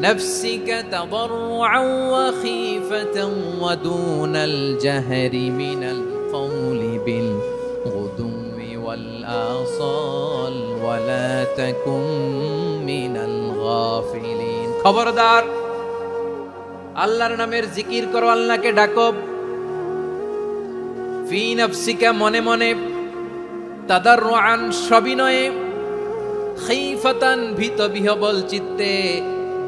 نفسك تضرعا وخيفة ودون الجهر من القول بالغدو والآصال ولا تكن من الغافلين খবরদার আল্লাহর নামের জিকির করো আল্লাহকে ডাকো ফি নফসিকা মনে মনে তাদাররুআন সবিনয়ে খাইফাতান ভীত বিহবল চিত্তে